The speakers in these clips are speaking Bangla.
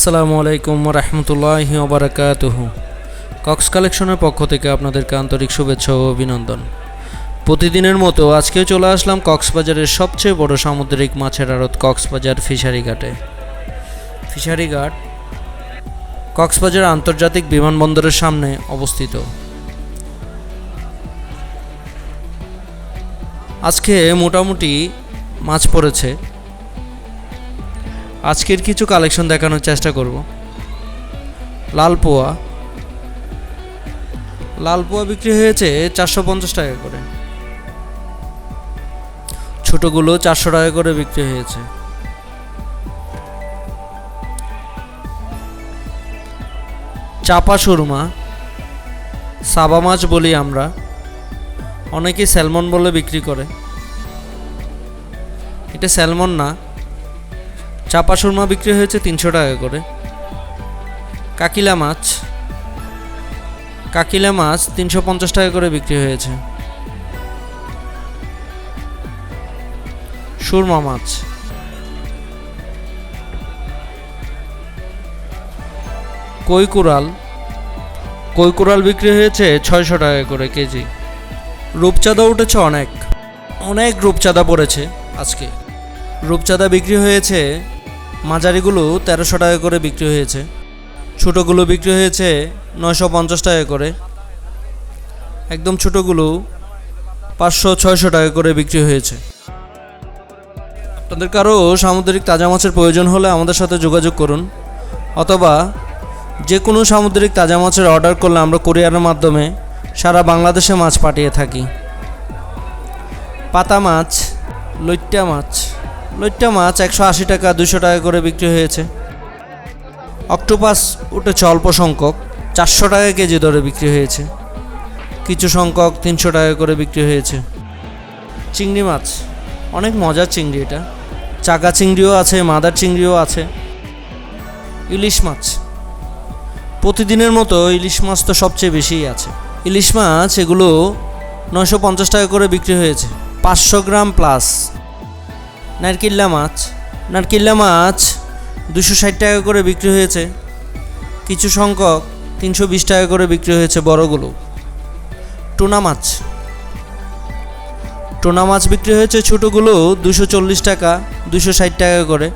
আসসালামু আলাইকুম রহমতুল্লাহি ওবরাকাতুহ কক্স কালেকশনের পক্ষ থেকে আপনাদেরকে আন্তরিক শুভেচ্ছা ও অভিনন্দন। প্রতিদিনের মতো আজকেও চলে আসলাম কক্সবাজারের সবচেয়ে বড় সামুদ্রিক মাছের আড়ত কক্সবাজার ফিশারি ঘাটে। ফিশারি ঘাট কক্সবাজার আন্তর্জাতিক বিমানবন্দরের সামনে অবস্থিত। আজকে মোটামুটি মাছ পড়েছে। আজকের কিছু কালেকশন দেখানোর চেষ্টা করব। লাল পোয়া লাল পোয়া বিক্রি হয়েছে চারশো পঞ্চাশ টাকা করে। ছোটগুলো চারশো টাকা করে বিক্রি হয়েছে। চাপা সুরমা। সাবা মাছ বলি আমরা। অনেকে স্যালমন বলে বিক্রি করে। এটা স্যালমন না। চাপা সুরমা বিক্রি হয়েছে তিনশো টাকা করে। কাকিলা মাছ। কাকিলা মাছ তিনশো পঞ্চাশ টাকা করে বিক্রি হয়েছে। সুরমা মাছ। কৈকুরাল কৈকুরাল বিক্রি হয়েছে ছয়শো টাকা করে কেজি। রূপচাঁদা উঠেছে অনেক। অনেক রূপচাঁদা পড়েছে আজকে। রূপচাঁদা বিক্রি হয়েছে মাঝারিগুলো তেরোশো টাকা করে বিক্রি হয়েছে। ছোটোগুলো বিক্রি হয়েছে নয়শো পঞ্চাশ টাকা করে। একদম ছোটোগুলো পাঁচশো, ছয়শো টাকা করে বিক্রি হয়েছে। আপনাদের কারও সামুদ্রিক তাজা মাছের প্রয়োজন হলে আমাদের সাথে যোগাযোগ করুন, অথবা যে কোনো সামুদ্রিক তাজা মাছের অর্ডার করলে আমরা কোরিয়ারের মাধ্যমে সারা বাংলাদেশে মাছ পাঠিয়ে থাকি। পাতা মাছ, লইট্টা মাছ লইট্টা মাছ একশো আশি টাকা দুশো টাকা করে বিক্রি হয়েছে। অক্টোপাস উঠেছে অল্প সংখ্যক, চারশো টাকা কেজি দরে বিক্রি হয়েছে। কিছু সংখ্যক তিনশো টাকা করে বিক্রি হয়েছে। চিংড়ি মাছ, অনেক মজার চিংড়ি এটা। চাকা চিংড়িও আছে, মাদার চিংড়িও আছে। ইলিশ মাছ, প্রতিদিনের মতো ইলিশ মাছ তো সবচেয়ে বেশিই আছে। ইলিশ মাছ এগুলো নশো পঞ্চাশ টাকা করে বিক্রি হয়েছে। পাঁচশো গ্রাম প্লাস নারকিল্লা মাছ। নারকিল্লা মাছ দুশো ষাট টাকা করে বিক্রি হয়েছে। কিছু সংখ্যক তিনশো বিশ টাকা করে বিক্রি হয়েছে বড়গুলো। টুনা মাছ। টোনা মাছ বিক্রি হয়েছে ছোটোগুলো দুশো চল্লিশ টাকা, দুশো ষাট টাকা করে।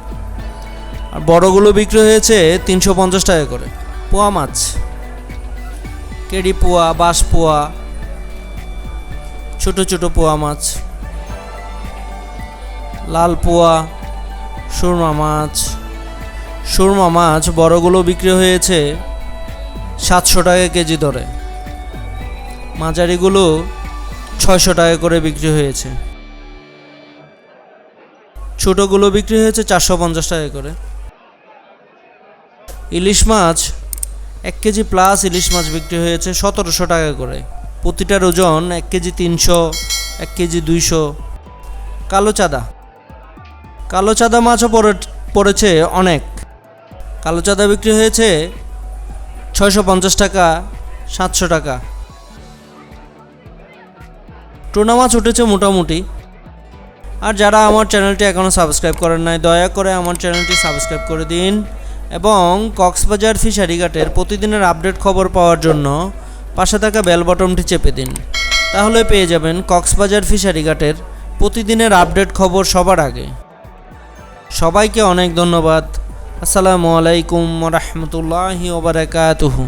আর বড়গুলো বিক্রি হয়েছে তিনশো পঞ্চাশ টাকা করে। পোয়া মাছ। কেডি পোয়া, বাঁশ পোয়া, ছোট ছোট পোয়া মাছ। লাল পোয়া সুরমা মাছ। সুরমা মাছ বড়গুলো বিক্রি হয়েছে সাতশো টাকা কেজি দরে। মাঝারিগুলো ছয়শো টাকা করে বিক্রি হয়েছে। ছোটোগুলো বিক্রি হয়েছে চারশো পঞ্চাশ টাকা করে। ইলিশ মাছ, এক কেজি প্লাস ইলিশ মাছ বিক্রি হয়েছে সতেরোশো টাকা করে। প্রতিটার ওজন এক কেজি তিনশো, এক কেজি দুইশো। কালো চাঁদা কালো চাঁদা মাছও পড়ে পড়েছে অনেক। কালো চাঁদা বিক্রি হয়েছে ছয়শো পঞ্চাশ টাকা, সাতশো টাকা। টোনা মাছ উঠেছে মোটামুটি। আর যারা আমার চ্যানেলটি এখনও সাবস্ক্রাইব করেন নাই, দয়া করে আমার চ্যানেলটি সাবস্ক্রাইব করে দিন এবং কক্সবাজার ফিশারি ঘাটের প্রতিদিনের আপডেট খবর পাওয়ার জন্য পাশে থাকা বেল বটনটি চেপে দিন। তাহলে পেয়ে যাবেন কক্সবাজার ফিশারি ঘাটের প্রতিদিনের আপডেট খবর সবার আগে। সবাইকে অনেক ধন্যবাদ। আসসালামু আলাইকুম রহমতুল্লাহি ওবরাকাতুহু